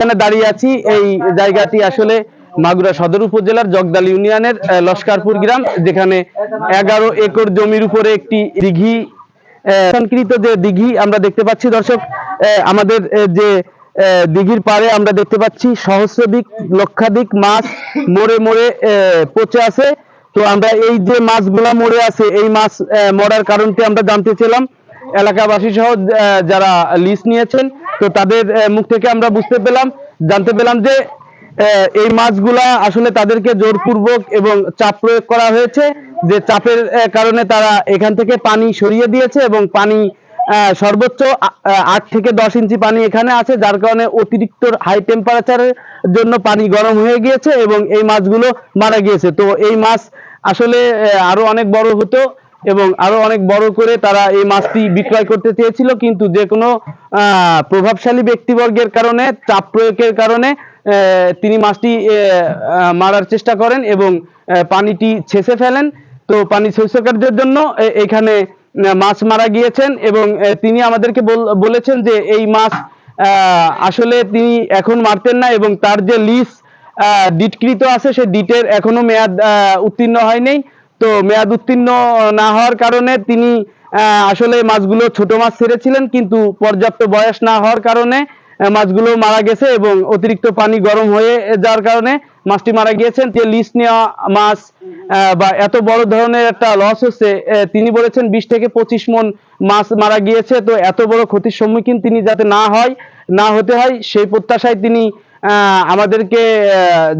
এখানে দাঁড়িয়ে আছি, এই জায়গাটি আসলে মাগুরা সদর উপজেলার জগদাল ইউনিয়নের লস্কারপুর গ্রাম, যেখানে এগারো একর জমির উপরে একটি দিঘি সংকৃত যে দিঘি আমরা দেখতে পাচ্ছি, দর্শক আমাদের যে দিঘির পাড়ে আমরা দেখতে পাচ্ছি সহস্রাধিক, লক্ষাধিক মাছ মরে মরে পচে আছে। তো আমরা এই যে মাছগুলা মরে আছে, এই মাছ মরার কারণটি আমরা জানতে চাইলাম এলাকাবাসী সহ যারা লিস্ট নিয়েছেন তো তাদের মুখ থেকে আমরা বুঝতে পেলাম, জানতে পেলাম যে এই মাছগুলা আসলে তাদেরকে জোরপূর্বক এবং চাপ প্রয়োগ করা হয়েছে, যে চাপের কারণে তারা এখান থেকে পানি সরিয়ে দিয়েছে এবং পানি সর্বোচ্চ আট থেকে দশ ইঞ্চি পানি এখানে আছে, যার কারণে অতিরিক্ত হাই টেম্পারেচারের জন্য পানি গরম হয়ে গিয়েছে এবং এই মাছগুলো মারা গিয়েছে। তো এই মাছ আসলে আরও অনেক বড় হতো। এবং আরও অনেক বড় করে তারা এই মাছটি বিক্রয় করতে চেয়েছিল, কিন্তু যে কোনো প্রভাবশালী ব্যক্তিবর্গের কারণে, চাপ প্রয়োগের কারণে তিনি মাছটি মারার চেষ্টা করেন এবং পানিটি ছেঁচে ফেলেন। তো পানি শৈশকারদের জন্য এখানে মাছ মারা গিয়েছেন এবং তিনি আমাদেরকে বল- বলেছেন যে এই মাছ আসলে তিনি এখন মারতেন না এবং তার যে লিস্ট ডিটকৃত আছে সেই ডিটের এখনও মেয়াদ উত্তীর্ণ হয়নি তো মেয়াদ উত্তীর্ণ না হওয়ার কারণে তিনি আসলে মাছগুলো ছোট মাছ ছেড়েছিলেন, কিন্তু পর্যাপ্ত বয়স না হওয়ার কারণে মাছগুলো মারা গেছে এবং অতিরিক্ত পানি গরম হয়ে যাওয়ার কারণে মাছটি মারা গিয়েছেন। যে লিস্ট নেওয়া মাছ বা এত বড় ধরনের একটা লস হচ্ছে তিনি বলেছেন বিশ থেকে পঁচিশ মন মাছ মারা গিয়েছে, তো এত বড় ক্ষতির সম্মুখীন তিনি যাতে না হয়, না হতে হয়, সেই প্রত্যাশায় তিনি আমাদেরকে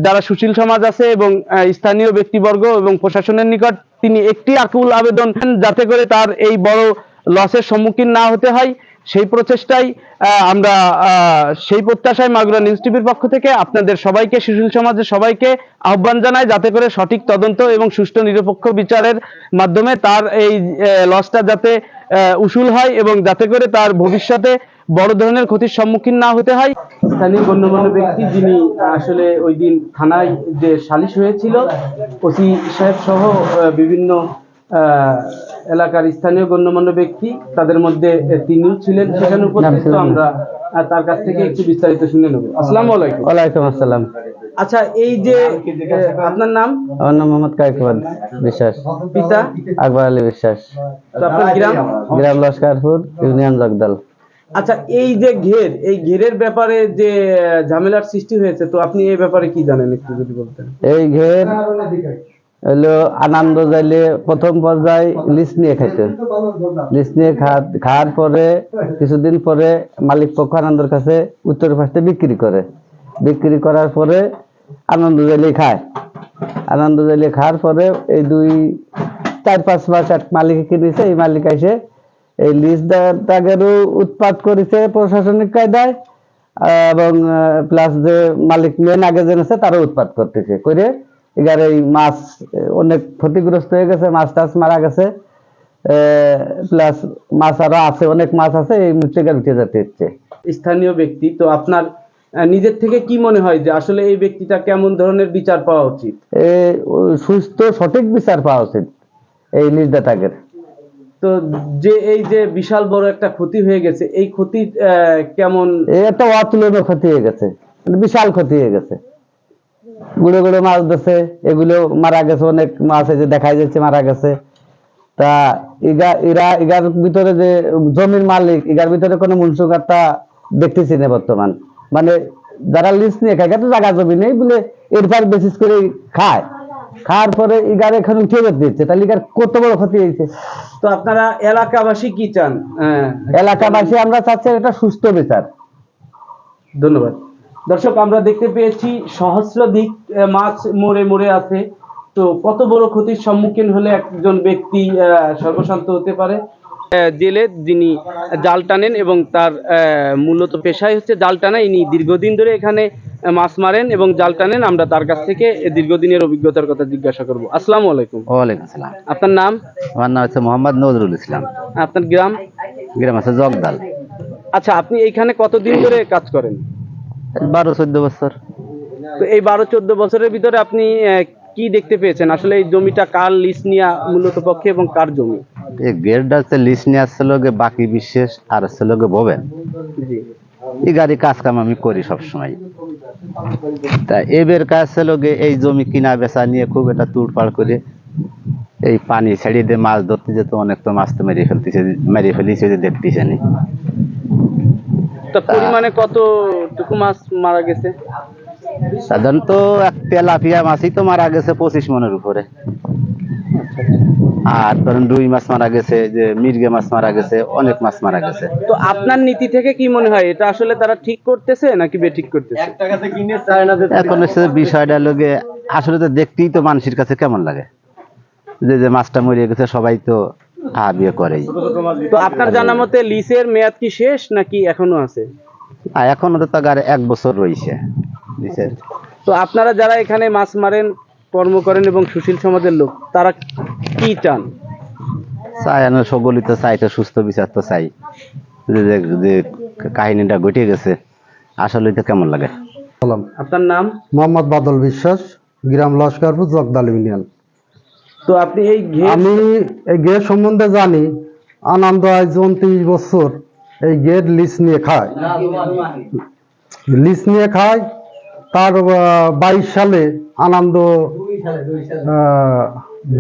যারা সুশীল সমাজ আছে এবং স্থানীয় ব্যক্তিবর্গ এবং প্রশাসনের নিকট তিনি একটি আকুল আবেদন যাতে করে তার এই বড় লসের সম্মুখীন না হতে হয়। সেই প্রচেষ্টাই আমরা সেই প্রত্যাশায় মাগুরা নিউজ টিভির পক্ষ থেকে আপনাদের সবাইকে, সুশীল সমাজের সবাইকে আহ্বান জানাই যাতে করে সঠিক তদন্ত এবং সুষ্ঠু নিরপেক্ষ বিচারের মাধ্যমে তার এই লসটা যাতে উসুল হয় এবং যাতে করে তার ভবিষ্যতে বড় ধরনের ক্ষতির সম্মুখীন না হতে হয়। স্থানীয় গণ্যমান্য ব্যক্তি যিনি আসলে ওই দিন থানায় যে সালিশ হয়েছিল ওসি সাহেব সহ বিভিন্ন আহ, এলাকার স্থানীয় গণ্যমান্য ব্যক্তি তাদের মধ্যে তিনিও ছিলেন সেখানে উপস্থিত। আমরা তার কাছ থেকে একটু বিস্তারিত শুনে নেব। আসসালামু আলাইকুম। ওয়ালাইকুম আসসালাম। আচ্ছা এই যে আপনার নাম? আমার নাম মোহাম্মদ কাইকুবাদ বিশ্বাস। পিতা? আকবর আলী বিশ্বাস। তো আপনার গ্রাম? গ্রাম লস্করপুর ইউনিয়ন জগদাল। আচ্ছা এই যে ঘের, এই ঘেরের ব্যাপারে যে ঝামেলার সৃষ্টি হয়েছে, তো আপনি এই ব্যাপারে কি জানেন একটু যদি বলতেন? এই ঘের হলো আনন্দ যাইলে প্রথম পর্যায়ে লিস্ট নিয়ে খাইতে। লিস্ট নিয়ে খাওয়ার পরে, কিছুদিন পরে মালিক পক্ষ আনন্দের কাছে উত্তর পাশে বিক্রি করে। বিক্রি করার পরে আনন্দ জাইলে খায়। আনন্দ জাইলে খাওয়ার পরে এই দুই, চার, পাঁচ, মাস এক মালিকে কিনেছে, এই মালিক এসে এই লিস্ট দাগেরও উৎপাদ করেছে প্রশাসনিক কায়দায় এবং প্লাস যে মালিক মেন আগে জেনেছে তারও উৎপাদ করতেছে। করে এগার এই মাছ অনেক ক্ষতিগ্রস্ত হয়ে গেছে মাছ টাছ মারা গেছে প্লাস মাছ আরও আছে অনেক মাছ আছে এই মৃত্যুকে উঠে যেতে হচ্ছে। স্থানীয় ব্যক্তি তো আপনার নিজের থেকে কি মনে হয় যে আসলে এই ব্যক্তিটা কেমন ধরনের বিচার পাওয়া উচিত? এ সুস্থ সঠিক বিচার পাওয়া উচিত এই নির্যাতকের তো যে এই যে বিশাল বড় একটা ক্ষতি হয়ে গেছে, এই ক্ষতি কেমন? একটা অতুলনীয় ক্ষতি হয়ে গেছে। মানে বিশাল ক্ষতি হয়ে গেছে। গুড়ে গুড়ে মাছ দিচ্ছে এগুলো মারা গেছে, অনেক মাছ এই যে দেখা যাচ্ছে মারা গেছে। তা ইগা, ইরা, ইগার ভিতরে যে জমির মালিক, ইগার ভিতরে কোনো মুন্সুকারটা দেখতেছি না বর্তমান। মানে যারা লিস্ট নিয়ে খায় তো জায়গা জমি নেই বলে এরপর বেসিস করে খায়। খাওয়ার পরে ইগার এখানে উঠে দিচ্ছে তাহলে ইগার কত বড় ক্ষতি হয়েছে? তো আপনারা এলাকাবাসী কি চান? হ্যাঁ। এলাকাবাসী আমরা চাচ্ছি একটা সুস্থ বিচার। ধন্যবাদ। দর্শক আমরা দেখতে পেয়েছি সহস্রাধিক মাছ মরে মরে আছে। তো কত বড় ক্ষতির সম্মুখীন হলে একজন ব্যক্তি আহ, সর্বশান্ত হতে পারে? জেলে যিনি জাল টানেন এবং তার আহ, মূলত পেশাই হচ্ছে জাল টানা ইনি দীর্ঘদিন ধরে এখানে মাছ মারেন এবং জাল টানেন আমরা তার কাছ থেকে দীর্ঘদিনের অভিজ্ঞতার কথা জিজ্ঞাসা করব। আসসালামু আলাইকুম। ওয়ালাইকুম আসসালাম। আপনার নাম? আমার নাম হচ্ছে মোহাম্মদ নজরুল ইসলাম। আপনার গ্রাম? গ্রাম আছে জগদাল। আচ্ছা আপনি এইখানে কতদিন ধরে কাজ করেন? বারো চোদ্দ বছর। তো এই বারো চোদ্দ বছরের ভিতরে আপনি কি দেখতে পেয়েছেন? আসলে এই জমিটা কার লিস্ট নিয়ে মূলত পক্ষে এবং কার জমি? এই গেটটা হচ্ছে লিস্ট নিয়ে আসছে লোকে বাকি বিশেষ আর হচ্ছে লোকে ববেন। জি। এই গাড়ি কাজ কাম আমি করি সবসময়। তা এবার কাজ ছিল গে এই জমি কিনা বেচা নিয়ে খুব একটা তুড়পাড় করে এই পানি ছেড়ে দিয়ে মাছ ধরতে যেত অনেক তো মাছ তো মেরে ফেলতেছে মেরে ফেলিছে যে দেখতেছে নি। তো পরিমাণে কতটুকু মাছ মারা গেছে? সাধারণত এক তেলাপিয়া মাছই তো মারা গেছে পঁচিশ মনের উপরে। আর ধরেন রুই মাছ মারা গেছে যে মির্গে মাছ মারা গেছে অনেক মাছ মারা গেছে। তো আপনার নীতি থেকে কি মনে হয়? এটা আসলে তারা ঠিক করতেছে নাকি বেঠিক করতেছে? এখন হচ্ছে বিষয়টা লোকে আসলে তো দেখতেই তো মানুষের কাছে কেমন লাগে। যে যে মাছটা মরে গেছে সবাই তো বিয়ে করেই। তো আপনার জানা মতে লিসের মেয়াদ কি শেষ নাকি এখনও আছে? আর এখন তো তার এক বছর রয়েছে দিছে। তো আপনারা যারা এখানে মাছ মারেন কর্ম করেন এবং সুশীল সমাজের লোক তারা কি চান? চাই আমি সকলই তো চাই তো সুস্থ বিচার তো চাই। যে যে- কাহিনীটা ঘটে গেছে আসলে তো কেমন লাগে? আপনার নাম? মোহাম্মদ বাদল বিশ্বাস গ্রাম লস্করপুর জগদাল ইউনিয়ন। তো আপনি এই আমি এই গেট সম্বন্ধে জানি আনন্দ আজ উনত্রিশ বছর এই গেট লিস নিয়ে খায়। লিস নিয়ে খায় তার বাইশ সালে আনন্দ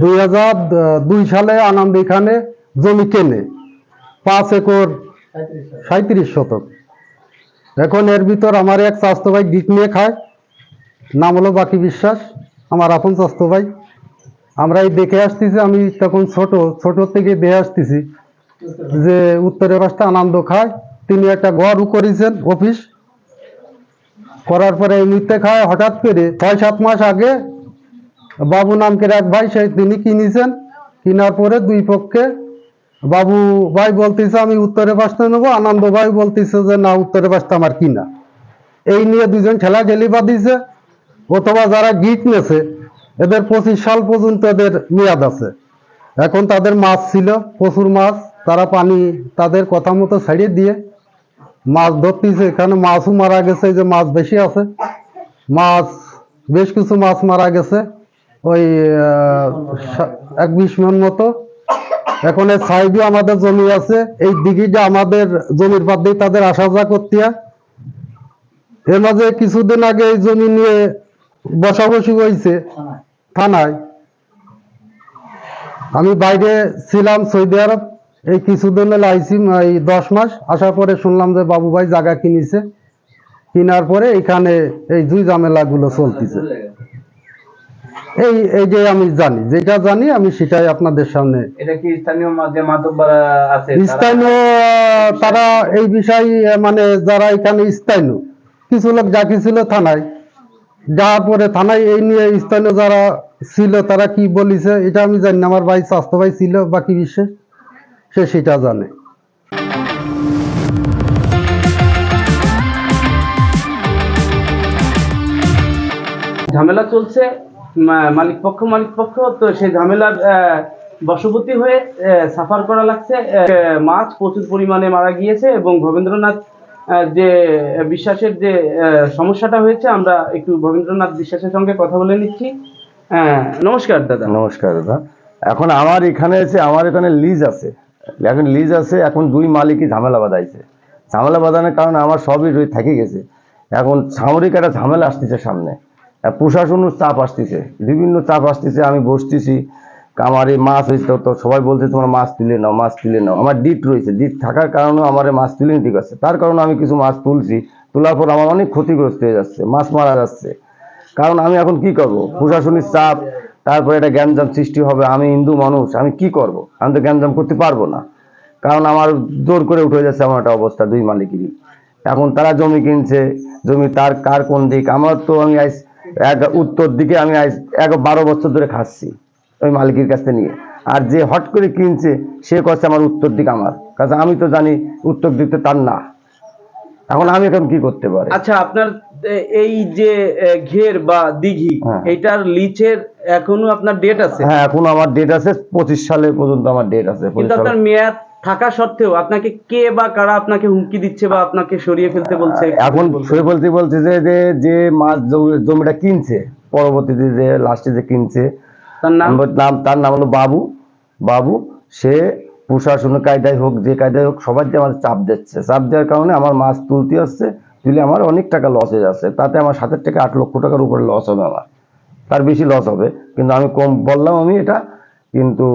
দুই হাজার দুই সালে আনন্দ এখানে জমি কেনে। পাঁচ একর সাঁত্রিশ শতক। এখন এর ভিতর আমার এক স্বাস্থ্য ভাই গিট নিয়ে খায়। নাম হলো বাকি বিশ্বাস, আমার আপন স্বাস্থ্য ভাই আমরা এই দেখে আসতেছি, আমি তখন ছোট ছোট থেকে দেখে আসতেছি যে উত্তরের পাশটা আনন্দ খায়। তিনি একটা ঘরও করেছেন, অফিস। করার পরে এই মিথ্যে খায় হঠাৎ করে ছয়, সাত মাস আগে বাবু নামকের এক ভাই, সেই তিনি কিনেছেন। কেনার পরে দুই পক্ষে বাবু ভাই বলতেছে, আমি উত্তরে পাশটা নেব। আনন্দ ভাই বলতেছে যে, না, উত্তরে পাশটা আমার কিনা এই নিয়ে দুজন ঠেলা ঠেলি বাঁধিছে। অথবা যারা গিট নেছে, এদের পঁচিশ সাল পর্যন্ত এদের মেয়াদ আছে। এখন তাদের মাছ ছিল, প্রচুর মাছ। তারা পানি তাদের কথা মতো ছাড়িয়ে দিয়ে মাছ ধরতেছে, এখানে মাছও মারা গেছে যে মাছ বেশি আছে। মাছ, বেশ কিছু মাছ মারা গেছে। ওই এক বিশ মন মতো। এখন এই সাইডে আমাদের জমি আছে, এই দিঘিটা আমাদের জমির বাদ দিয়ে তাদের আসা যা করতিয়া এর মাঝে কিছুদিন আগে এই জমি নিয়ে বসাবসি হয়েছে থানায়। আমি বাইরে ছিলাম সৌদি আরব। এই কিছুদিন আইসি এই দশ মাস। আসার পরে শুনলাম যে বাবু ভাই জায়গা কিনেছে। কেনার পরে এখানে এই দুই ঝামেলাগুলো চলতেছে। এই এই যে আমি জানি যেটা জানি আমি সেটাই আপনাদের সামনে। এটা কি স্থানীয় আছে স্থানীয় তারা এই বিষয়ে মানে যারা এখানে স্থানীয় কিছু লোক ডাকি ছিল থানায়। যাওয়ার পরে থানায় এই নিয়ে স্থানীয় যারা ছিল তারা কি বলিছে এটা আমি জানি না। আমার ভাই স্বাস্থ্য ভাই ছিল বাকি বিশ্বে সে সেটা জানে। ঝামেলা চলছে মালিক পক্ষ মালিক পক্ষ তো সেই ঝামেলার বশবর্তী হয়ে সাফার করা লাগছে। মাছ প্রচুর পরিমাণে মারা গিয়েছে এবং ভবেন্দ্রনাথ যে বিশ্বাসের যে সমস্যাটা হয়েছে আমরা একটু ভবেন্দ্রনাথ বিশ্বাসের সঙ্গে কথা বলে নিচ্ছি। আহ, নমস্কার দাদা। নমস্কার দাদা। এখন আমার এখানে আছে আমার এখানে লিজ আছে। এখন লিজ আছে, এখন দুই মালিকই ঝামেলা বাঁধাইছে। ঝামেলা বাঁধানোর কারণে আমার সবই থেকে গেছে। এখন সামরিক একটা ঝামেলা আসতেছে সামনে। আর প্রশাসনের চাপ আসতেছে। বিভিন্ন চাপ আসতেছে, আমি বসতেছি। আমার এই মাছ হয়েছে তো- সবাই বলছে, তোমার মাছ তুলে নাও, মাছ তুলে নাও। আমার ডিট রয়েছে। ডিট থাকার কারণেও আমার মাছ তুলে নিতে গেছে। তার কারণে আমি কিছু মাছ তুলছি। তোলার পর আমার অনেক ক্ষতিগ্রস্ত হয়ে যাচ্ছে, মাছ মারা যাচ্ছে। কারণ আমি এখন কি করব? প্রশাসনিক চাপ তারপরে একটা গ্যাঞ্জাম সৃষ্টি হবে, আমি হিন্দু মানুষ, আমি কি করব? আমি তো গ্যাঞ্জাম করতে পারব না। কারণ আমার জোর করে উঠে যাচ্ছে আমার একটা অবস্থা দুই মালিকেরই। এখন তারা জমি কিনছে, জমি তার কার কোন দিক? আমার তো আমি আজ এক উত্তর দিকে আমি আজ এক বারো বছর ধরে খাচ্ছি ওই মালিকের কাছ নিয়ে। আর যে হট করে কিনছে, সে করছে আমার উত্তর দিক আমার। কারণ আমি তো জানি উত্তর দিকটা তার না। এখন আমি এখন কি করতে পারি? আচ্ছা আপনার এই যে ঘের বা দিঘি হ্যাঁ। এইটার লিচের এখনও আপনার ডেট আছে? হ্যাঁ এখন আমার ডেট আছে পঁচিশ সালে পর্যন্ত আমার ডেট আছে কিন্তু আপনার মেয়াদ থাকা সত্ত্বেও আপনাকে কে বা কারা আপনাকে হুমকি দিচ্ছে বা আপনাকে সরিয়ে ফেলতে বলছে? এখন সে বলতে বলছে যে যে যে মাছ জমিটা কিনছে পরবর্তীতে যে লাস্টে যে কিনছে তার নাম? নাম তার নাম হলো বাবু। বাবু সে প্রশাসনের কায়দায় হোক যে কায়দায় হোক সবার যে আমাদের চাপ দিচ্ছে। চাপ দেওয়ার কারণে আমার মাছ তুলতে আসছে তুলে আমার অনেক টাকা লস হয়ে যাচ্ছে তাতে আমার সাতের থেকে আট লক্ষ টাকার উপরে লস হবে আমার। তার বেশি লস হবে, কিন্তু আমি কম, বললাম আমি এটা, কিন্তু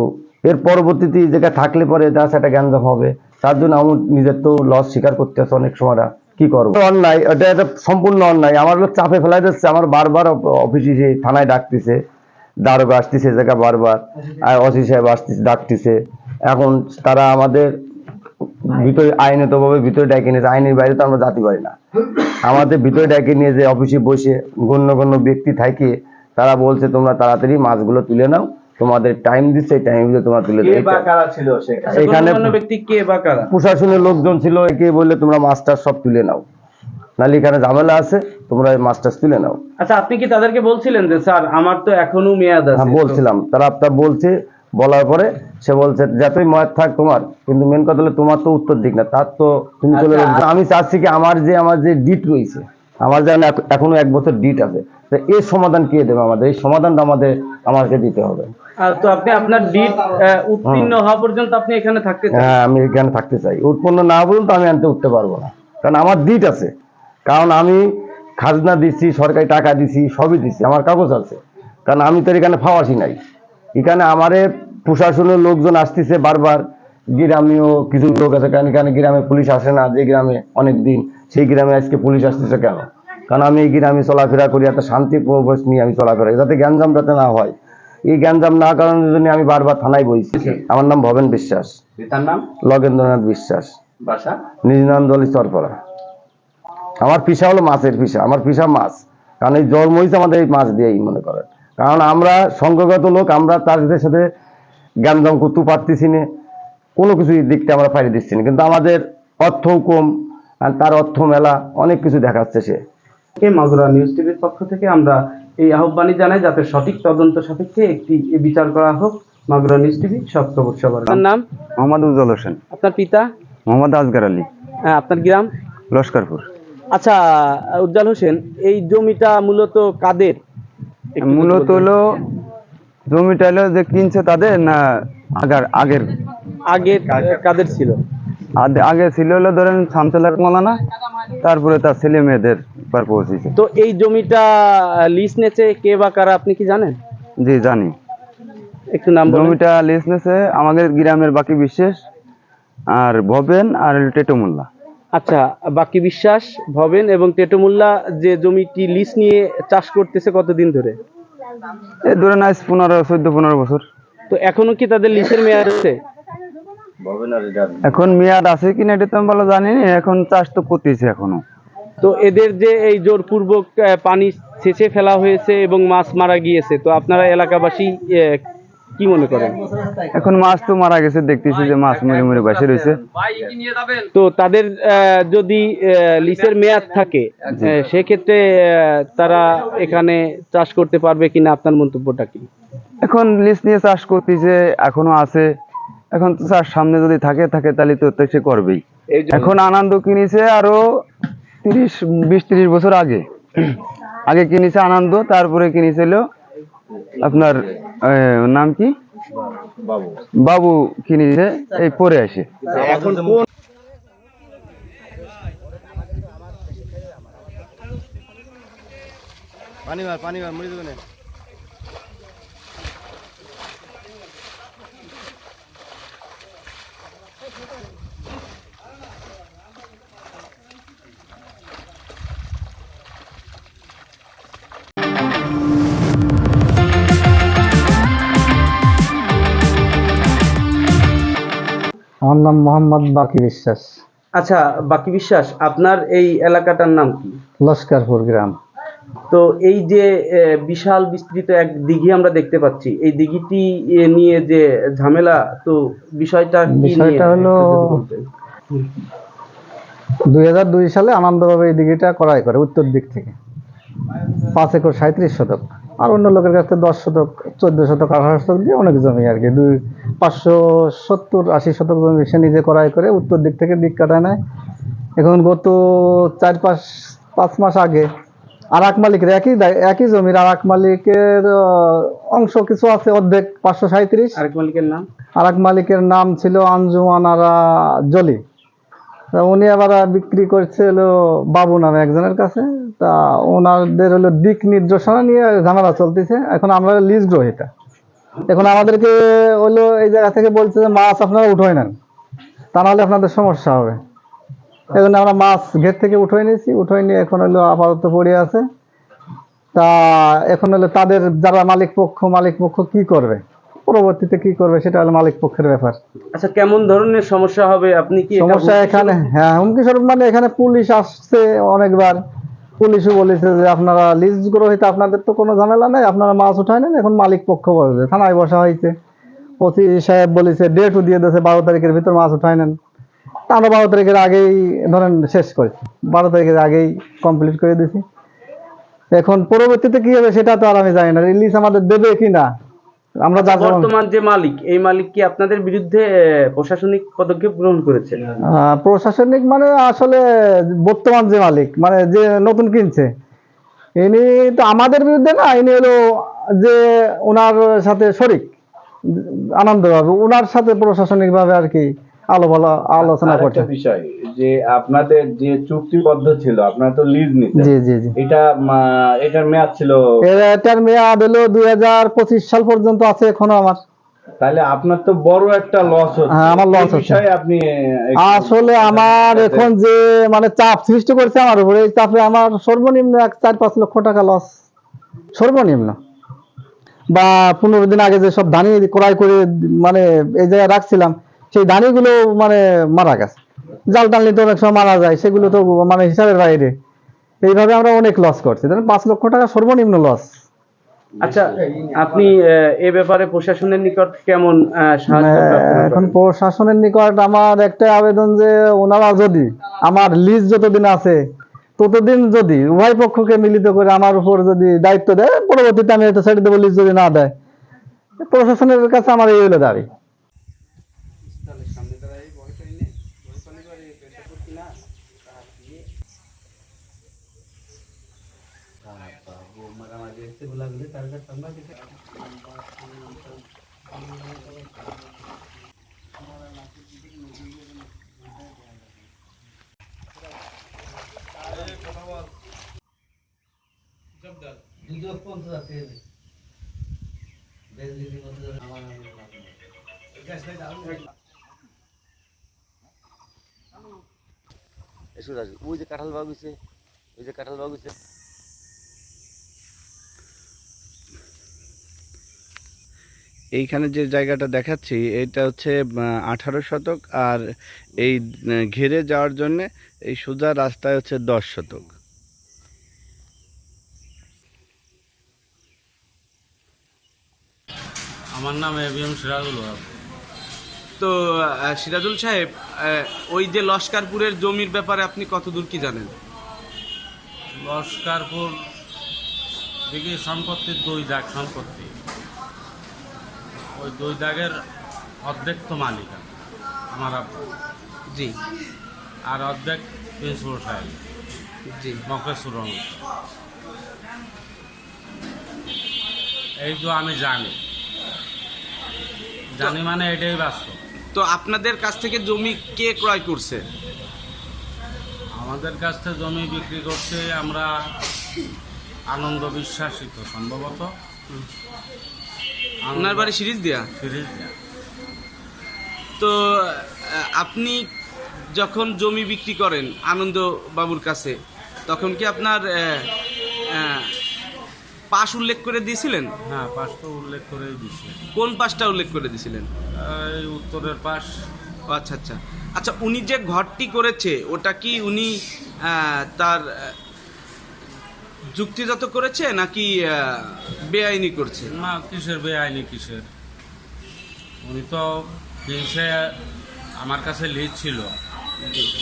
এর পরবর্তীতে জায়গায় থাকলে পরে যা সেটা গ্যাঞ্জাম হবে। তার জন্য আমার নিজের তো লস স্বীকার করতে হচ্ছে অনেক সময় কি করব? অন্যায়, এটা এটা সম্পূর্ণ অন্যায়। আমার লোক চাপে ফেলাই দিচ্ছে, আমার বারবার অফিসে এসে থানায় ডাকতেছে, দারোগা আসতেছে জায়গা বারবার, আর অসি সাহেব আসতেছে, ডাকতেছে। এখন তারা আমাদের ভিতরে আইনতভাবে ভিতরে ডেকে নিয়েছে আইনের বাইরে তো আমরা যাতে পারি না। আমাদের ভিতরে ডেকে নিয়ে যে অফিসে বসে গণ্য গণ্য ব্যক্তি থাকে তারা বলছে তোমরা তাড়াতাড়ি মাছগুলো তুলে নাও তোমাদের টাইম দিচ্ছে টাইম দিয়ে তোমরা তুলে এখানে- প্রশাসনের লোকজন ছিল একে বললে তোমরা মাছটার সব তুলে নাও। নাহলে এখানে ঝামেলা আছে তোমরা মাছটা তুলে নাও। আচ্ছা আপনি কি তাদেরকে বলছিলেন যে স্যার আমার তো এখনও মেয়াদ আছে। হ্যাঁ বলছিলাম। তারা আপনার বলছে বলার পরে সে বলছে যতই মত থাক তোমার কিন্তু মেন কথা হলো তোমার তো উত্তর দিক না তার তো তুমি চলে আচ্ছা। আমি চাচ্ছি কি আমার যে আমার যে ডিট রয়েছে আমার যেন এখনও এক বছর ডিট আছে তো এর সমাধান কে দেবে আমাদের? এই সমাধানটা আমাদের আমাকে দিতে হবে। তো আপনি আপনার ডিট উত্তীর্ণ হওয়া পর্যন্ত আপনি এখানে থাকতে চান? হ্যাঁ আমি এখানে থাকতে চাই। উৎপন্ন না বলুন তো আমি আনতে উঠতে পারব না। কারণ আমার ডিট আছে। কারণ আমি খাজনা দিচ্ছি সরকারি টাকা দিছি সবই দিচ্ছি আমার কাগজ আছে। কারণ আমি তো এখানে ফাওয়াসি নাই। এখানে আমারে প্রশাসনের লোকজন আসতেছে বারবার। গ্রামেও কিছু লোক আছে কারণ এখানে গ্রামে পুলিশ আসে না যে গ্রামে অনেক দিন সেই গ্রামে আজকে পুলিশ আসতেছে কেন? কারণ আমি এই গ্রামে চলাফেরা করি একটা শান্তি পরিবেশ নিয়ে আমি চলাফেরা করি, যাতে গ্যাঞ্জাম যাতে না হয়। এই গ্যাঞ্জাম না কারণের জন্য আমি বারবার থানায় বইছি। আমার নাম ভবেন বিশ্বাস। তার নাম? লগেন্দ্রনাথ বিশ্বাস। বাসা? নিজনন্দলি চরপড়া। আমার পিসা হলো মাছের পিসা আমার পিসা মাছ। কারণ এই জন্ম হয়েছে আমাদের এই মাছ দিয়েই মনে করেন। কারণ আমরা সংঘগত লোক আমরা তাদের সাথে জ্ঞানদম করতে পারতেছি না। কোনো কিছু দিকটা আমরা পাইয়ে দিচ্ছি না। কিন্তু আমাদের অর্থও কম আর তার অর্থ মেলা অনেক কিছু দেখাচ্ছে সে। মাগুরা নিউজ টিভির পক্ষ থেকে আমরা এই আহ্বানই জানাই যাতে সঠিক তদন্ত সাপেক্ষে একটি বিচার করা হোক। মাগুরা নিউজ টিভি সব খবর সবার আপনার নাম? মোহাম্মদ উজ্জ্বল হোসেন। আপনার পিতা? মোহাম্মদ আজগার আলী। হ্যাঁ, আপনার গ্রাম? লস্করপুর। আচ্ছা উজ্জ্বল হোসেন এই জমিটা মূলত কাদের? মূলত হলো জমিটা হলো যে কিনছে তাদের না আগের আগের? আগে কাদের ছিল? আগে ছিল হলো ধরেন শামসুল্লাহ মৌলানা তারপরে তার ছেলে মেয়েদের পর পৌঁছেছে। তো এই জমিটা লিজ নেছে কে বা কারা আপনি কি জানেন? জি জানি। একটু নাম জমিটা লিজ নেছে আমাদের গ্রামের বাকি বিশ্বাস আর ভবেন আর টেটুমুল্লা আচ্ছা বাকি বিশ্বাস ভবেন এবং টেটুমুল্লা যে জমিটি লিজ নিয়ে চাষ করতেছে কতদিন ধরে? ধরেন আজ পনেরো চোদ্দ পনেরো বছর। তো এখনও কি তাদের লিসের মেয়াদ আছে? এখন মেয়াদ আছে কিনা এটা তো আমি ভালো জানি না এখন চাষ তো করতেছে এখনও। তো এদের যে এই জোরপূর্বক পানি ছেঁচে ফেলা হয়েছে এবং মাছ মারা গিয়েছে তো আপনারা এলাকাবাসী কি মনে করেন? এখন মাছ তো মারা গেছে দেখতেছি যে মাছ মরে মরে বাসে রয়েছে তো তাদের যদি লিসের মেয়াদ থাকে সেক্ষেত্রে তারা এখানে চাষ করতে পারবে কিনা আপনার মন্তব্যটা কি? এখন লিস্ট নিয়ে চাষ করতেছে এখনও আছে। এখন তো চাষ সামনে যদি থাকে থাকে তাহলে তো তো সে করবেই। এখন আনন্দ কিনেছে আরও তিরিশ বিশ তিরিশ বছর আগে। আগে কিনেছে আনন্দ তারপরে কিনেছিল আপনার নাম কি? বাবু। কিনেছে এই পরে আসে। এখন কোন পানি মার পানি মার যাবে আমার নাম মোহাম্মদ বাকি বিশ্বাস। আচ্ছা বাকি বিশ্বাস আপনার এই এলাকাটার নাম কি? লস্করপুর গ্রাম। তো এই যে বিশাল বিস্তৃত এক দিঘি আমরা দেখতে পাচ্ছি এই দিঘিটি নিয়ে যে ঝামেলা তো বিষয়টা বিষয়টা হলো-। দুই হাজার দুই সালে আনন্দভাবে এই দিঘিটা করাই করে উত্তর দিক থেকে। পাঁচ একর সাঁত্রিশ শতক। আর অন্য লোকের কাছ থেকে দশ শতক চোদ্দ শতক আঠারো শতক দিয়ে অনেক জমি আর কি। দুই পাঁচশো সত্তর আশি শতক জমি সে নিজে করাই করে উত্তর দিক থেকে দিক কাটায় নেয়। এখন গত চার পাঁচ পাঁচ মাস আগে আর এক মালিকের একই একই জমির আর এক মালিকের অংশ কিছু আছে অর্ধেক পাঁচশো সাঁত্রিশ আরেক মালিকের নাম? আর এক মালিকের নাম ছিল আঞ্জুমান আরা জলি। তা উনি আবার বিক্রি করছে হলো বাবু নামে একজনের কাছে। তা ওনাদের হলো দিক নির্দেশনা নিয়ে ঝামেলা চলতেছে। এখন আমরা লিজ গ্রহিতা এখন আমাদেরকে হলো এই জায়গা থেকে বলছে যে মাছ আপনারা উঠোয় নেন। তা নাহলে আপনাদের সমস্যা হবে। জন্য আমরা মাছ ঘের থেকে উঠোয় নিয়েছি। উঠোয় নিয়ে এখন হলো আপাতত পড়ে আছে। তা এখন হলো তাদের যারা মালিক পক্ষ মালিক পক্ষ কি করবে? পরবর্তীতে কি করবে সেটা হলো মালিক পক্ষের ব্যাপার। আচ্ছা কেমন ধরনের সমস্যা হবে? আপনি কি সমস্যা এখানে হ্যাঁ হুমকি স্বরূপ মানে এখানে পুলিশ আসছে অনেকবার। পুলিশও বলেছে যে আপনারা লিজ গ্রহিত আপনাদের তো কোনো ঝামেলা নেই আপনারা মাছ উঠায় নেন এখন মালিক পক্ষ বলবে থানায় বসা হয়েছে। ওসি সাহেব বলেছে ডেটও দিয়ে দিয়েছে বারো তারিখের ভিতর মাছ উঠায় নেন। আমরা বারো তারিখের আগেই ধরেন শেষ করেছি বারো তারিখের আগেই কমপ্লিট করে দিয়েছি এখন পরবর্তীতে কি হবে সেটা তো আর আমি জানি না। রিলিজ আমাদের দেবে কি না আমরা যা বর্তমান যে মালিক এই মালিক কি আপনাদের বিরুদ্ধে প্রশাসনিক পদক্ষেপ গ্রহণ করেছে? আহ, প্রশাসনিক মানে আসলে বর্তমান যে মালিক মানে যে নতুন কিনছে ইনি তো আমাদের বিরুদ্ধে না ইনি হলো যে ওনার সাথে শরিক আনন্দ বাবু ওনার সাথে প্রশাসনিক ভাবে আর কি আলো ভালো আলোচনা করছে। বিষয় যে আপনাদের যে চুক্তিবদ্ধ ছিল আপনারা তো লিজ নিতেন। জি জি জি। এটা এটার মেয়াদ ছিল? এটার মেয়াদ হলো দুই হাজার পঁচিশ সাল পর্যন্ত আছে এখনও আমার। তাহলে আপনার তো বড় একটা লস হচ্ছে। হ্যাঁ, আমার এই হচ্ছে। আপনি আসলে আমার এখন যে মানে চাপ সৃষ্টি করছে আমার উপরে এই চাপে আমার সর্বনিম্ন এক চার পাঁচ লক্ষ টাকা লস সর্বনিম্ন। বা পনেরো দিন আগে যে সব ধানি ক্রয় করে মানে এই জায়গায় রাখছিলাম সেই ধানিগুলো মানে মারা গেছে। জাল টানলে তো অনেক সময় মারা যায় সেগুলো তো মানে হিসাবের বাইরে। এইভাবে আমরা অনেক লস করছি। তাহলে পাঁচ লক্ষ টাকা সর্বনিম্ন লস আচ্ছা আপনি এ ব্যাপারে প্রশাসনের নিকট কেমন মানে প্রার্থনা এখন প্রশাসনের নিকট আমার একটা আবেদন যে ওনারা যদি আমার লিজ যতদিন আছে ততদিন যদি উভয় পক্ষকে মিলিত করে আমার উপর যদি দায়িত্ব দেয় পরবর্তীতে আমি হয়তো ছেড়ে দেবো লিজ যদি না দেয় প্রশাসনের কাছে আমার এই হলো দাবি। এসো রাজু, ওই যে কাঁঠাল বাগুছে ওই যে কাঁঠাল বাগুছে এইখানে যে জায়গাটা দেখাচ্ছি এটা হচ্ছে আঠারো শতক আর এই ঘেরে যাওয়ার জন্য এই সোজা রাস্তায় হচ্ছে দশ শতক। আমার নাম এবিএম সিরাজুল হক। তো আহ, সিরাজুল সাহেব আহ, ওই যে লস্কারপুরের জমির ব্যাপারে আপনি কতদূর কি জানেন? লস্কারপুর দিকে সম্পত্তির দুই দাগ সম্পত্তি। ওই দুই দাগের অর্ধেক তো মালিক আমি, আমার আব্বা। জি। আর অর্ধেক প্রিন্সিপাল সাহেব। জি। রহমান এই তো আমি জানি। জানি মানে এটাই বাস্তব। তো আপনাদের কাছ থেকে জমি কে ক্রয় করছে? আমাদের কাছ থেকে জমি বিক্রি করতে আমরা আনন্দ বিশ্বাসিত সম্ভবত। আপনার বাড়ি সিরিজ দেয়া? সিরিজ তো আপনি যখন জমি বিক্রি করেন আনন্দ বাবুর কাছে তখন কি আপনার পাশ উল্লেখ করে দিয়েছিলেন? হ্যাঁ পাঁচটা উল্লেখ করে দিচ্ছে কোন পাশটা উল্লেখ করে দিয়েছিলেন? এই উত্তরের পাশ। আচ্ছা আচ্ছা। আচ্ছা উনি যে ঘরটি করেছে ওটা কি উনি তার যুক্তিগত করেছে নাকি বেআইনি করছে? না কিসের বেআইনি কিসের? উনি তো কিনছে আমার কাছে লিজ ছিল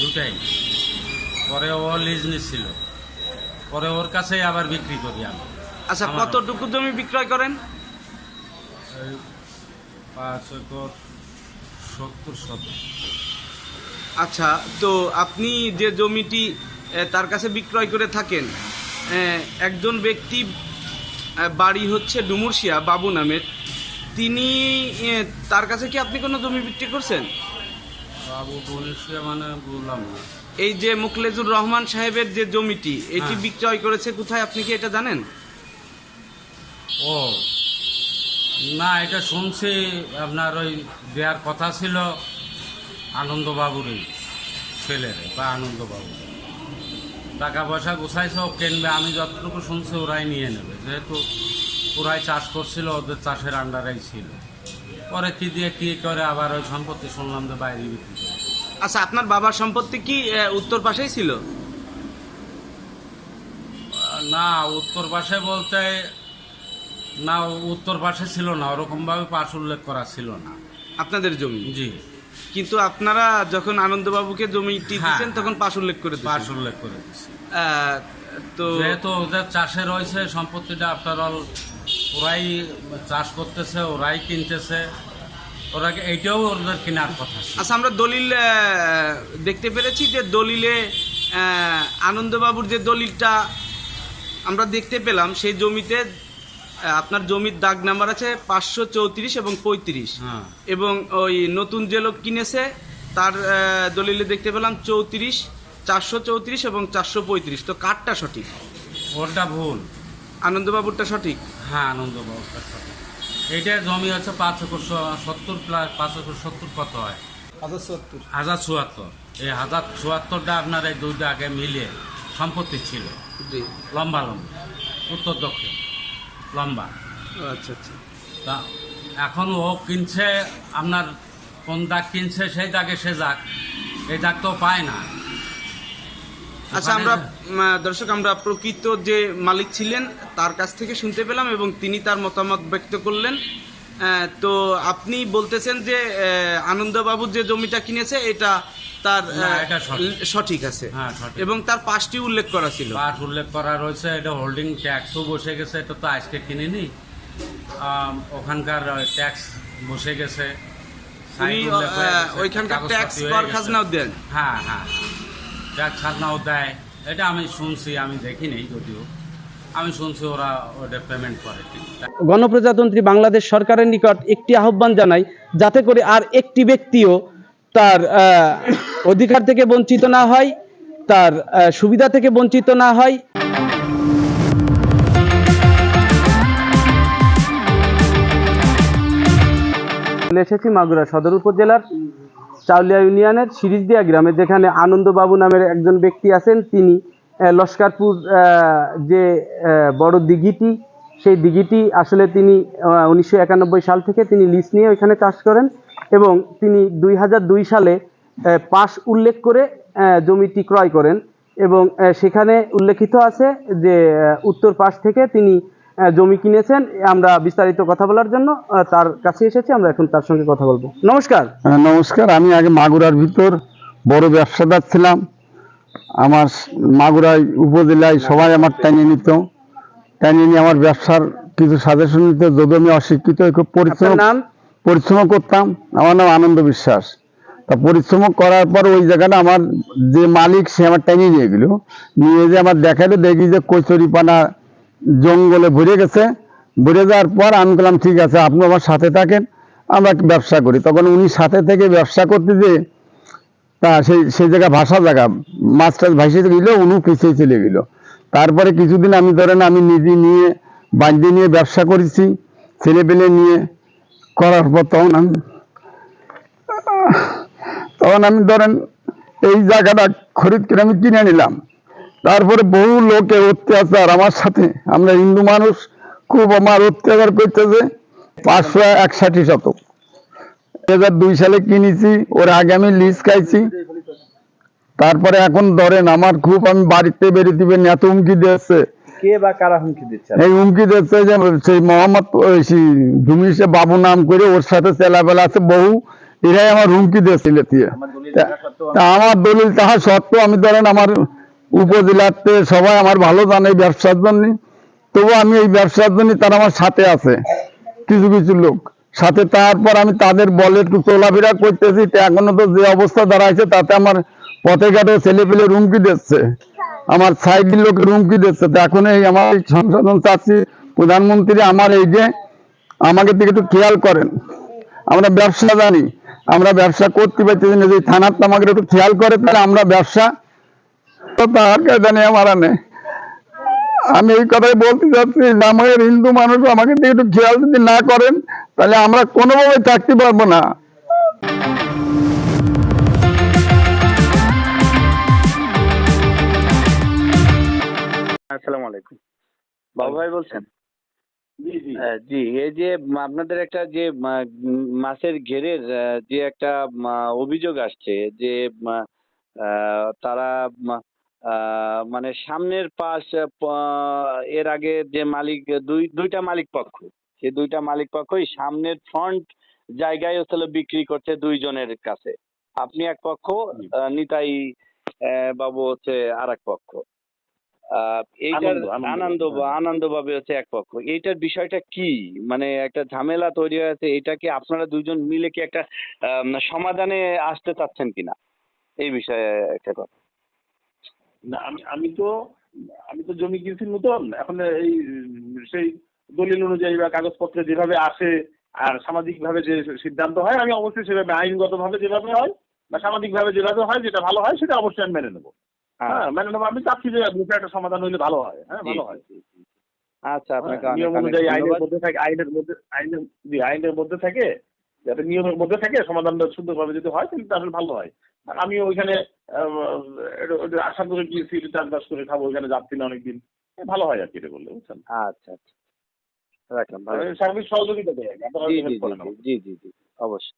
দুটাই। পরে ও লিজ নিচ্ছিল। পরে ওর কাছেই আবার বিক্রি করি আমি। আচ্ছা কতটুকু জমি বিক্রয় করেন? পাঁচ একর সত্তর শতক। আচ্ছা তো আপনি যে জমিটি তার কাছে বিক্রয় করে থাকেন একজন ব্যক্তি বাড়ি হচ্ছে ডুমুরশিয়া বাবু নামের তিনি তার কাছে কি আপনি কোনো জমি বিক্রি করছেন? বাবু মানে বললাম না। এই যে মুখলেজুর রহমান সাহেবের যে জমিটি এটি হ্যাঁ। বিক্রয় করেছে কোথায় আপনি কি এটা জানেন? ও। না এটা শুনছি আপনার ওই দেওয়ার কথা ছিল আনন্দবাবুরই ছেলের বা আনন্দবাবু টাকা পয়সা গুছাইছে ও কিনবে আমি যতটুকু শুনছি ওরাই নিয়ে নেবে। যেহেতু ওরাই চাষ করছিল ওদের চাষের আন্ডারেই ছিল। পরে কি দিয়ে কি করে আবার ওই সম্পত্তি শুনলাম যে বাইরে বিক্রি করে। আচ্ছা আপনার বাবার সম্পত্তি কি উত্তর পাশেই ছিল? না উত্তর পাশে বলতে না উত্তর পাশে ছিল না ওরকমভাবে পাশ উল্লেখ করা ছিল না। আপনাদের জমি? জি। কিন্তু আপনারা যখন আনন্দবাবুকে জমিটি হ্যাঁ। দিচ্ছেন তখন পাশ উল্লেখ করে দিয়েছেন। পাশ উল্লেখ করে তো যেহেতু ওদের চাষে রয়েছে সম্পত্তিটা আফটার অল ওরাই চাষ করতেছে ওরাই কিনতেছে। ওরা এইটাও ওদের কেনার কথা আচ্ছা আমরা দলিল দেখতে পেরেছি যে দলিলে আনন্দবাবুর যে দলিলটা আমরা দেখতে পেলাম সেই জমিতে আপনার জমির দাগ নাম্বার আছে পাঁচশো চৌত্রিশ এবং পঁয়ত্রিশ। হ্যাঁ। এবং ওই নতুন যে লোক কিনেছে তার দলিলে দেখতে পেলাম চৌত্রিশ চারশো চৌত্রিশ এবং চারশো পঁয়ত্রিশ। তো কারটা সঠিক? ওটা ভুল। আনন্দবাবুরটা সঠিক? হ্যাঁ আনন্দ ব্যবস্থা এইটার জমি হচ্ছে পাঁচ একর সত্তর প্লাস পাঁচ একর সত্তর কত হয়? হাজার চুয়াত্তর। এই হাজার চুয়াত্তরটা আপনার এই দুইটা আগে মিলিয়ে সম্পত্তি ছিল। লম্বা লম্বা। উত্তর দক্ষিণ। লম্বা। আচ্ছা আচ্ছা। তা এখন ও কিনছে আপনার কোন দাগ কিনছে সেই দাগে সে যাক। এই দাগ তো পায় না। আচ্ছা আমরা দর্শক আমরা প্রকৃত যে মালিক ছিলেন তার কাছ থেকে শুনতে পেলাম এবং তিনি তার মতামত ব্যক্ত করলেন। তো আপনি বলতেছেন যে আহ, আনন্দবাবু যে জমিটা কিনেছে এটা তার সঠিক। সঠিক আছে। হ্যাঁ, সঠিক। এবং তার পাঁচটি উল্লেখ করা ছিল। পাঠ উল্লেখ করা রয়েছে এটা হোল্ডিং ট্যাক্সও বসে গেছে এটা তো আজকে কিনিনি। আম, ওখানকার ট্যাক্স বসে গেছে। ওইখানকার ট্যাক্স কর খাজনাও দেন। হ্যাঁ হ্যাঁ। ট্যাক্স খাজনাও দেয় এটা আমি শুনছি আমি দেখিনি যদিও। আমি শুনছি ওরা ওটা পেমেন্ট করে ঠিক গণপ্রজাতন্ত্রী বাংলাদেশ সরকারের নিকট একটি আহ্বান জানাই যাতে করে আর একটি ব্যক্তিও তার আহ, অধিকার থেকে বঞ্চিত না হয়, তার সুবিধা থেকে বঞ্চিত না হয়। এসেছি মাগুরা সদর উপজেলার চাউলিয়া ইউনিয়নের সিরিজদিয়া গ্রামে, যেখানে আনন্দবাবু নামের একজন ব্যক্তি আছেন। তিনি লস্কারপুর যে বড় দিঘিটি, সেই দিঘিটি আসলে তিনি উনিশশো একানব্বই সাল থেকে তিনি লিজ নিয়ে ওইখানে চাষ করেন এবং তিনি দুই সালে পাশ উল্লেখ করে জমিটি ক্রয় করেন এবং সেখানে উল্লেখিত আছে যে উত্তর পাশ থেকে তিনি জমি কিনেছেন। আমরা বিস্তারিত কথা বলার জন্য তার কাছে এসেছি। আমরা এখন তার সঙ্গে কথা বলব। নমস্কার। নমস্কার। আমি আগে মাগুরার ভিতর বড় ব্যবসাদার ছিলাম। আমার মাগুরায় উপজেলায় সবাই আমার টেনে নিত। টেনে নিয়ে আমার ব্যবসার কিছু সাজেশন নিত। যদি আমি অশিক্ষিত খুব পরিশ্রম পরিশ্রম করতাম। আমার নাম আনন্দ বিশ্বাস। তা পরিশ্রম করার পর ওই জায়গাটা আমার যে মালিক সে আমার টেনে নিয়ে গেল। নিয়ে যে আমার দেখাল দেখি যে কচুরিপানা জঙ্গলে ভরে গেছে। ভরে যাওয়ার পর আমি বললাম, ঠিক আছে, আপনি আমার সাথে থাকেন, আমরা ব্যবসা করি। তখন উনি সাথে থেকে ব্যবসা করতে যে তা সেই সেই জায়গা ভাষা জায়গা মাছ টাছ ভাসিয়ে গেল উনি পিছিয়ে চলে গেল। তারপরে কিছুদিন আমি ধরেন আমি নিজে নিয়ে বাড়িতে নিয়ে ব্যবসা করেছি ছেলে পেলে নিয়ে করার পর তখন আমি তখন আমি ধরেন এই জায়গাটা খরিদ করে আমি কিনে নিলাম। তারপরে বহু লোকে অত্যাচার আমার সাথে। আমরা হিন্দু মানুষ খুব আমার অত্যাচার করতেছে। পাঁচশো একষাটি শতক। দু হাজার দুই সালে কিনেছি ওর আগে আমি লিজ খাইছি। তারপরে এখন ধরেন আমার খুব আমি বাড়িতে বেরিয়ে দিবেন এত হুমকি দিয়েছে এই হুমকি দিচ্ছে যে সেই মোহাম্মদ বাবু নাম করে ওর সাথে চেলাবেলা আছে বহু। এরাই আমার হুমকি দিয়েছিল দিয়ে। তা- তা আমার দলিল তাহা সত্ত্বেও আমি ধরেন আমার উপজেলাতে সবাই আমার ভালো জানে এই ব্যবসার জন্য। তবু আমি এই ব্যবসার জন্য তারা আমার সাথে আছে কিছু কিছু লোক। সাথে তারপর আমি তাদের বলে একটু চলাফেরা করতেছি তো এখনও তো যে অবস্থা দাঁড়াইছে তাতে আমার পথে ঘাটে ছেলে পেলে রুমকি দিচ্ছে। আমার সাইডের লোক রুমকি দিচ্ছে। তো এখন এই আমার এই সংশোধন চাচ্ছি প্রধানমন্ত্রী আমার এই যে আমাকে দিকে একটু খেয়াল করেন। আমরা ব্যবসা জানি আমরা ব্যবসা করতে পারতেছি না, যদি থানার তো আমাকে একটু খেয়াল করে, তাহলে আমরা ব্যবসা তো তার জানি আমার নেই আমি এই কথাই বলতে চাচ্ছি আমাদের হিন্দু মানুষ আমাকে একটু খেয়াল যদি না করেন, তাহলে আমরা কোনোভাবে থাকতে পারব না। আসসালামু আলাইকুম। বাবু ভাই বলছেন? জি এই যে আপনাদের একটা যে মাছের ঘেরের যে একটা অভিযোগ আসছে যে তারা মানে সামনের পাশ এর আগে যে মালিক দুই দুইটা মালিক পক্ষ সে দুইটা মালিক পক্ষই সামনের ফ্রন্ট জায়গায় হচ্ছে বিক্রি করছে দুইজনের কাছে। আপনি এক পক্ষ নিতাই আহ, বাবু হচ্ছে আর এক পক্ষ। এইটার আনন্দ আনন্দ ভাবে হচ্ছে এক পক্ষ। এইটার বিষয়টা কি? মানে একটা ঝামেলা তৈরি হয়েছে এটা কি আপনারা দুজন মিলে কি একটা সমাধানে আসতে চাচ্ছেন কিনা? এই বিষয়ে একটা কথা। না আমি আমি তো আমি তো জমি কিনছি নতুন। এখন এই সেই দলিল অনুযায়ী বা কাগজপত্রে যেভাবে আসে আর সামাজিক ভাবে যে সিদ্ধান্ত হয় আমি অবশ্যই সেভাবে আইনগত ভাবে যেভাবে হয় বা সামাজিক ভাবে যেভাবে হয় যেটা ভালো হয় সেটা অবশ্যই আমি মেনে নেব। হ্যাঁ। মেনে নেব আমি চাচ্ছি যে বিষয়ে একটা সমাধান হইলে ভালো হয়। হ্যাঁ ভালো হয়। আচ্ছা আপনাকে হ্যাঁ, নিয়ম অনুযায়ী আইনের মধ্যে থাকে আইনের মধ্যে আইনের জি, আইনের মধ্যে থাকে যাতে নিয়মের মধ্যে থাকে সমাধানটা সুন্দরভাবে যদি হয় তাহলে তো আসলে ভালো হয়। আর আমি ওইখানে আশা করে গিয়েছি চাষবাস করে খাব ওইখানে যাচ্ছি না অনেকদিন। ভালো হয় আর কি এটা করলে বুঝছেন? আচ্ছা আচ্ছা। রাখলাম ভালো সার্বিক সহযোগিতা দেয়। জি জি জি জি অবশ্যই।